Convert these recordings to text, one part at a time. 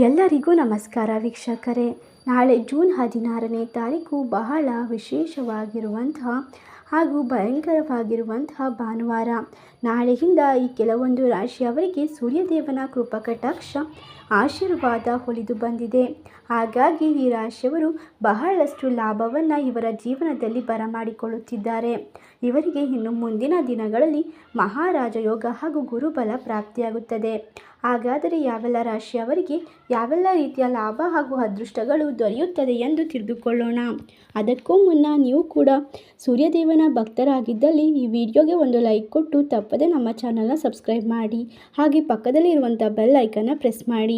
ಎಲ್ಲರಿಗೂ ನಮಸ್ಕಾರ ವೀಕ್ಷಕರೇ. ನಾಳೆ ಜೂನ್ ಹದಿನಾರನೇ ತಾರೀಕು ಬಹಳ ವಿಶೇಷವಾಗಿರುವಂತಹ ಹಾಗೂ ಭಯಂಕರವಾಗಿರುವಂತಹ ಭಾನುವಾರ. ನಾಳೆಯಿಂದ ಈ ಕೆಲವೊಂದು ರಾಶಿಯವರಿಗೆ ಸೂರ್ಯದೇವನ ಕೃಪಕಟಾಕ್ಷ ಆಶೀರ್ವಾದ ಒಲಿದು ಬಂದಿದೆ. ಹಾಗಾಗಿ ಈ ರಾಶಿಯವರು ಬಹಳಷ್ಟು ಲಾಭವನ್ನು ಇವರ ಜೀವನದಲ್ಲಿ ಬರಮಾಡಿಕೊಳ್ಳುತ್ತಿದ್ದಾರೆ. ಇವರಿಗೆ ಇನ್ನು ಮುಂದಿನ ದಿನಗಳಲ್ಲಿ ಮಹಾರಾಜ ಯೋಗ ಹಾಗೂ ಗುರುಬಲ ಪ್ರಾಪ್ತಿಯಾಗುತ್ತದೆ. ಹಾಗಾದರೆ ಯಾವೆಲ್ಲ ರಾಶಿಯವರಿಗೆ ಯಾವೆಲ್ಲ ರೀತಿಯ ಲಾಭ ಹಾಗೂ ಅದೃಷ್ಟಗಳು ದೊರೆಯುತ್ತದೆ ಎಂದು ತಿಳಿದುಕೊಳ್ಳೋಣ. ಅದಕ್ಕೂ ಮುನ್ನ ನೀವು ಕೂಡ ಸೂರ್ಯದೇವನ ಭಕ್ತರಾಗಿದ್ದಲ್ಲಿ ಈ ವಿಡಿಯೋಗೆ ಒಂದು ಲೈಕ್ ಕೊಟ್ಟು ತಪ್ಪದೆ ನಮ್ಮ ಚಾನಲ್ನ ಸಬ್ಸ್ಕ್ರೈಬ್ ಮಾಡಿ ಹಾಗೆ ಪಕ್ಕದಲ್ಲಿ ಇರುವಂಥ ಬೆಲ್ ಐಕನ್ನ ಪ್ರೆಸ್ ಮಾಡಿ.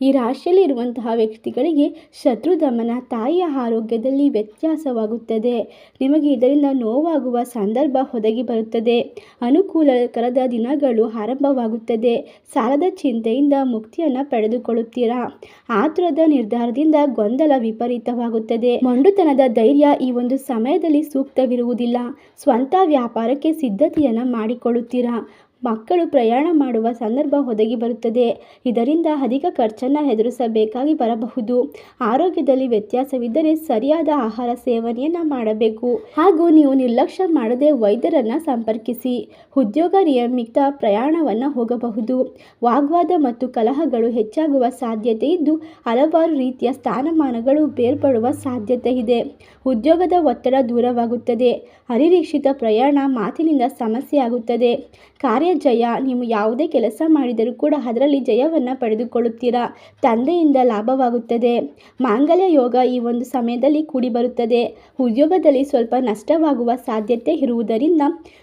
ಈ ರಾಶಿಯಲ್ಲಿ ಇರುವಂತಹ ವ್ಯಕ್ತಿಗಳಿಗೆ ಶತ್ರು ದಮನ, ತಾಯಿಯ ಆರೋಗ್ಯದಲ್ಲಿ ವ್ಯತ್ಯಾಸವಾಗುತ್ತದೆ. ನಿಮಗೆ ಇದರಿಂದ ನೋವಾಗುವ ಸಂದರ್ಭ ಒದಗಿ ಬರುತ್ತದೆ. ಅನುಕೂಲಕರದ ದಿನಗಳು ಆರಂಭವಾಗುತ್ತದೆ. ಸಾಲದ ಚಿಂತೆಯಿಂದ ಮುಕ್ತಿಯನ್ನು ಪಡೆದುಕೊಳ್ಳುತ್ತೀರಾ? ಆತುರದ ನಿರ್ಧಾರದಿಂದ ಗೊಂದಲ ವಿಪರೀತವಾಗುತ್ತದೆ. ಮೊಂಡುತನದ ಧೈರ್ಯ ಈ ಒಂದು ಸಮಯದಲ್ಲಿ ಸೂಕ್ತವಿರುವುದಿಲ್ಲ. ಸ್ವಂತ ವ್ಯಾಪಾರಕ್ಕೆ ಸಿದ್ಧತೆಯನ್ನು ಮಾಡಿಕೊಳ್ಳುತ್ತೀರಾ? ಮಕ್ಕಳು ಪ್ರಯಾಣ ಮಾಡುವ ಸಂದರ್ಭ ಒದಗಿ ಬರುತ್ತದೆ. ಇದರಿಂದ ಅಧಿಕ ಖರ್ಚನ್ನು ಎದುರಿಸಬೇಕಾಗಿ ಬರಬಹುದು. ಆರೋಗ್ಯದಲ್ಲಿ ವ್ಯತ್ಯಾಸವಿದ್ದರೆ ಸರಿಯಾದ ಆಹಾರ ಸೇವನೆಯನ್ನು ಮಾಡಬೇಕು. ಹಾಗೂ ನೀವು ನಿರ್ಲಕ್ಷ್ಯ ಮಾಡದೆ ವೈದ್ಯರನ್ನು ಸಂಪರ್ಕಿಸಿ, ಉದ್ಯೋಗ ನಿಯಮಿತ ಪ್ರಯಾಣವನ್ನು ಹೋಗಬಹುದು. ವಾಗ್ವಾದ ಮತ್ತು ಕಲಹಗಳು ಹೆಚ್ಚಾಗುವ ಸಾಧ್ಯತೆ ಇದ್ದು, ಹಲವಾರು ರೀತಿಯ ಸ್ಥಾನಮಾನಗಳು ಬೇರ್ಪಡುವ ಸಾಧ್ಯತೆ ಇದೆ. ಉದ್ಯೋಗದ ಒತ್ತಡ ದೂರವಾಗುತ್ತದೆ. ಅನಿರೀಕ್ಷಿತ ಪ್ರಯಾಣ ಮಾತಿನಿಂದ ಸಮಸ್ಯೆ ಆಗುತ್ತದೆ ಕಾರ್ಯ ಜಯ, ನೀವು ಯಾವುದೇ ಕೆಲಸ ಮಾಡಿದರೂ ಕೂಡ ಅದರಲ್ಲಿ ಜಯವನ್ನು ಪಡೆದುಕೊಳ್ಳುತ್ತೀರಾ? ತಂದೆಯಿಂದ ಲಾಭವಾಗುತ್ತದೆ. ಮಾಂಗಲ್ಯ ಯೋಗ ಈ ಒಂದು ಸಮಯದಲ್ಲಿ ಕೂಡಿ ಬರುತ್ತದೆ. ಉದ್ಯೋಗದಲ್ಲಿ ಸ್ವಲ್ಪ ನಷ್ಟವಾಗುವ ಸಾಧ್ಯತೆ ಇರುವುದರಿಂದ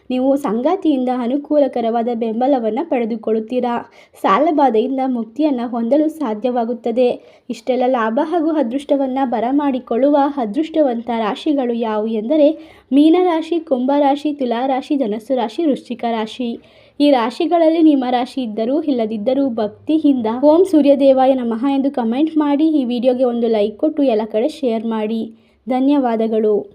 ನೀವು ಸಂಗಾತಿಯಿಂದ ಅನುಕೂಲಕರವಾದ ಬೆಂಬಲವನ್ನು ಪಡೆದುಕೊಳ್ಳುತ್ತೀರಾ? ಸಾಲಬಾಧೆಯಿಂದ ಮುಕ್ತಿಯನ್ನು ಹೊಂದಲು ಸಾಧ್ಯವಾಗುತ್ತದೆ. ಇಷ್ಟೆಲ್ಲ ಲಾಭ ಹಾಗೂ ಅದೃಷ್ಟವನ್ನು ಬರಮಾಡಿಕೊಳ್ಳುವ ಅದೃಷ್ಟವಂತ ರಾಶಿಗಳು ಯಾವುವು ಎಂದರೆ ಮೀನರಾಶಿ ಕುಂಭರಾಶಿ ತುಲಾರಾಶಿ ಧನಸ್ಸು ರಾಶಿ, ವೃಶ್ಚಿಕ ರಾಶಿ. ಈ ರಾಶಿಗಳಲ್ಲಿ ನಿಮ್ಮ ರಾಶಿ ಇದ್ದರೂ ಇಲ್ಲದಿದ್ದರೂ ಭಕ್ತಿಯಿಂದ ಓಂ ಸೂರ್ಯದೇವಾಯ ನಮಃ ಎಂದು ಕಮೆಂಟ್ ಮಾಡಿ. ಈ ವಿಡಿಯೋಗೆ ಒಂದು ಲೈಕ್ ಕೊಟ್ಟು ಎಲ್ಲ ಕಡೆ ಶೇರ್ ಮಾಡಿ. ಧನ್ಯವಾದಗಳು.